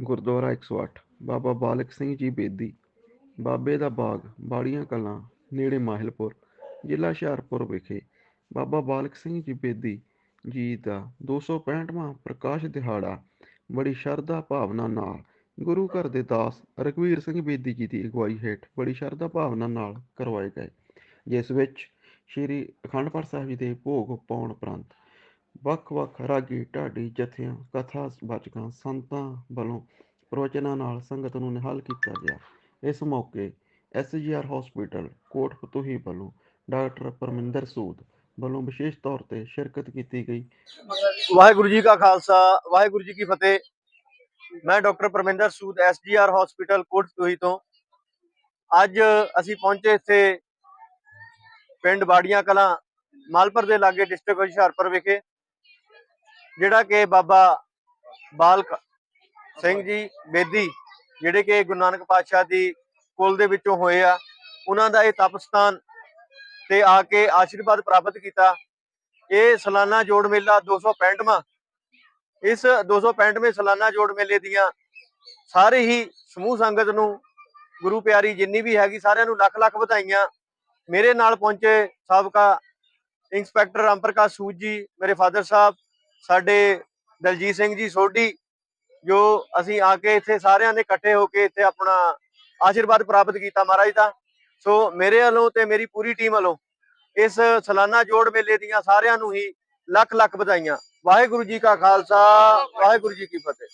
ਗੁਰਦੁਆਰਾ 108 ਬਾਬਾ ਬਾਲਕ ਸਿੰਘ ਜੀ ਬੇਦੀ, ਬਾਬੇ ਦਾ ਬਾਗ, ਬਾੜੀਆਂ ਕਲਾਂ, ਨੇੜੇ ਮਾਹਿਲਪੁਰ, ਜ਼ਿਲ੍ਹਾ ਹੁਸ਼ਿਆਰਪੁਰ ਵਿਖੇ ਬਾਬਾ ਬਾਲਕ ਸਿੰਘ ਜੀ ਬੇਦੀ ਜੀ ਦਾ 265ਵਾਂ ਪ੍ਰਕਾਸ਼ ਦਿਹਾੜਾ ਬੜੀ ਸ਼ਰਧਾ ਭਾਵਨਾ ਨਾਲ ਗੁਰੂ ਘਰ ਦੇ ਦਾਸ ਰਘਵੀਰ ਸਿੰਘ ਬੇਦੀ ਜੀ ਦੀ ਅਗਵਾਈ ਹੇਠ ਬੜੀ ਸ਼ਰਧਾ ਭਾਵਨਾ ਨਾਲ ਕਰਵਾਏ ਗਏ, ਜਿਸ ਵਿੱਚ ਸ੍ਰੀ ਅਖੰਡ ਪਾਠ ਸਾਹਿਬ ਜੀ ਦੇ ਭੋਗ ਪਾਉਣ ਉਪਰੰਤ ਵੱਖ-ਵੱਖ ਰਾਗੀ, ਢਾਡੀ, ਜਥਿਆਂ, ਕਥਾ ਵਾਚਕਾਂ ਸੰਤਾਂ ਵੱਲੋਂ ਪ੍ਰਵਚਨਾਂ ਨਾਲ ਸੰਗਤ ਨੂੰ ਨਿਹਾਲ ਕੀਤਾ ਗਿਆ। ਇਸ ਮੌਕੇ ਐਸਜੀਆਰ ਹਸਪੀਟਲ ਕੋਟ ਵੱਲੋਂ ਡਾਕਟਰ ਪਰਮਿੰਦਰ ਸੂਦ ਵੱਲੋਂ ਵਿਸ਼ੇਸ਼ ਤੌਰ ਤੇ ਸ਼ਿਰਕਤ ਕੀਤੀ ਗਈ। ਵਾਹਿਗੁਰੂ ਜੀ ਕਾ ਖਾਲਸਾ, ਵਾਹਿਗੁਰੂ ਜੀ ਕੀ ਫਤਿਹ। ਮੈਂ doctor Parminder Sood SGR hospital Kotpuri ਤੋਂ। ਅੱਜ ਅਸੀਂ ਪਹੁੰਚੇ ਇੱਥੇ ਪਿੰਡ ਬਾੜੀਆਂ ਕਲਾਂ, ਮਾਲਪੁਰ ਦੇ ਲਾਗੇ ਡਿਸਟ੍ਰਿਕਟ ਹੁਸ਼ਿਆਰਪੁਰ ਵਿਖੇ। ਜਿਹੜਾ ਕਿ ਬਾਬਾ ਬਾਲਕ ਸਿੰਘ ਜੀ ਬੇਦੀ, ਜਿਹੜੇ ਕਿ ਗੁਰੂ ਨਾਨਕ ਪਾਤਸ਼ਾਹ ਦੀ ਕੁਲ ਦੇ ਵਿੱਚੋਂ ਹੋਏ ਆ, ਉਹਨਾਂ ਦਾ ਇਹ ਤਪਸਥਾਨ ਤੇ ਆ ਕੇ ਆਸ਼ੀਰਵਾਦ ਪ੍ਰਾਪਤ ਕੀਤਾ। ਇਹ ਸਾਲਾਨਾ ਜੋੜ ਮੇਲਾ 265ਵਾਂ ਇਸ 265ਵੇਂ ਸਾਲਾਨਾ ਜੋੜ ਮੇਲੇ ਦੀਆਂ ਸਾਰੇ ਹੀ ਸਮੂਹ ਸੰਗਤ ਨੂੰ ਗੁਰੂ ਪਿਆਰੀ ਜਿੰਨੀ ਵੀ ਹੈਗੀ ਸਾਰਿਆਂ ਨੂੰ ਲੱਖ ਲੱਖ ਵਧਾਈਆਂ। ਮੇਰੇ ਨਾਲ ਪਹੁੰਚੇ ਸਾਬਕਾ ਇੰਸਪੈਕਟਰ ਰਾਮਪ੍ਰਕਾਸ਼ ਸੂਦ ਜੀ, ਮੇਰੇ ਫਾਦਰ ਸਾਹਿਬ ਸਾਡੇ ਦਲਜੀਤ ਸਿੰਘ ਜੀ ਸੋਢੀ, ਜੋ ਅਸੀਂ ਆ ਕੇ ਇੱਥੇ ਸਾਰਿਆਂ ਨੇ ਇਕੱਠੇ ਹੋ ਕੇ ਇੱਥੇ ਆਪਣਾ ਆਸ਼ੀਰਵਾਦ ਪ੍ਰਾਪਤ ਕੀਤਾ ਮਹਾਰਾਜ ਦਾ। ਸੋ ਮੇਰੇ ਵੱਲੋਂ ਤੇ ਮੇਰੀ ਪੂਰੀ ਟੀਮ ਵੱਲੋਂ ਇਸ ਸਾਲਾਨਾ ਜੋੜ ਮੇਲੇ ਦੀਆਂ ਸਾਰਿਆਂ ਨੂੰ ਹੀ ਲੱਖ ਲੱਖ ਵਧਾਈਆਂ। ਵਾਹਿਗੁਰੂ ਜੀ ਕਾ ਖਾਲਸਾ, ਵਾਹਿਗੁਰੂ ਜੀ ਕੀ ਫਤਿਹ।